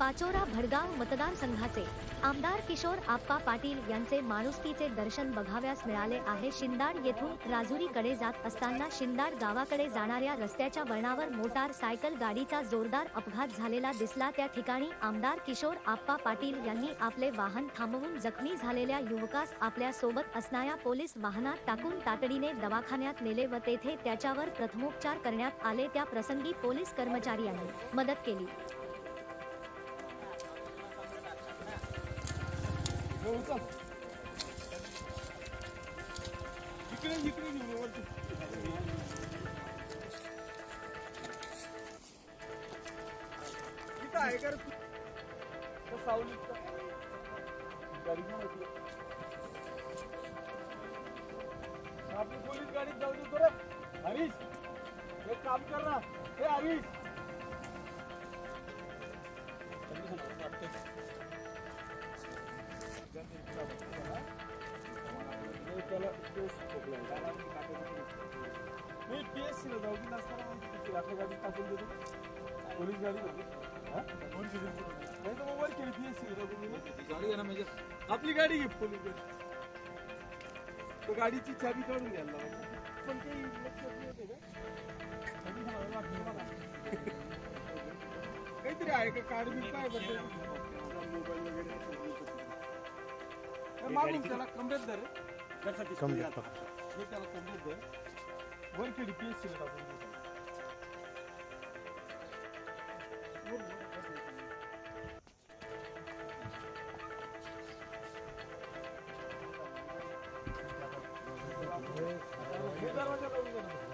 पाचोरा भडगाव मतदारसंघाचे आमदार किशोर आप्पा पाटील यांचे माणुसकीचे दर्शन बघाव्यास मिळाले आहे. शिंदाड येथून राजुरीकडे जात असताना शिंदाड गावाकडे जाणाऱ्या रस्त्याच्या वळणावर मोटार सायकल गाडीचा जोरदार अपघात झालेला दिसला. त्या ठिकाणी आमदार किशोर आप्पा पाटील यांनी आपले वाहन थांबवून जखमी झालेल्या युवकास आपल्यासोबत असणाऱ्या पोलीस वाहनात टाकून तातडीने दवाखान्यात नेले व तेथे त्याच्यावर प्रथमोपचार करण्यात आले. त्या प्रसंगी पोलीस कर्मचाऱ्यांनी मदत केली. इकडे इकडे घेऊन वरती. इथं आहे का रे तू? त्या गाडी घेऊन ये आपली पोलीस गाडीत जाऊ दे बरं हरीश एक काम कर ना हे हरीश केस मी जाऊ दिला असताना आपल्या गाडीत टाकून देतो. पोलीस गाडी होती. नाही तर मग वर केली गाडी ना म्हणजे आपली गाडी घे पोलीस गाडी गाडीची चाबी काढून द्यायला पण ते काहीतरी आहे का कार्ड बी काय बरं मोबाईल वगैरे मागून त्याला कमरेत धर त्यासाठी कमी स्प्रे लागतात. हे त्याला समजूत आहे. वर केली पी एस सीला टाकून देतो. हे दरवाजा लावून द्या.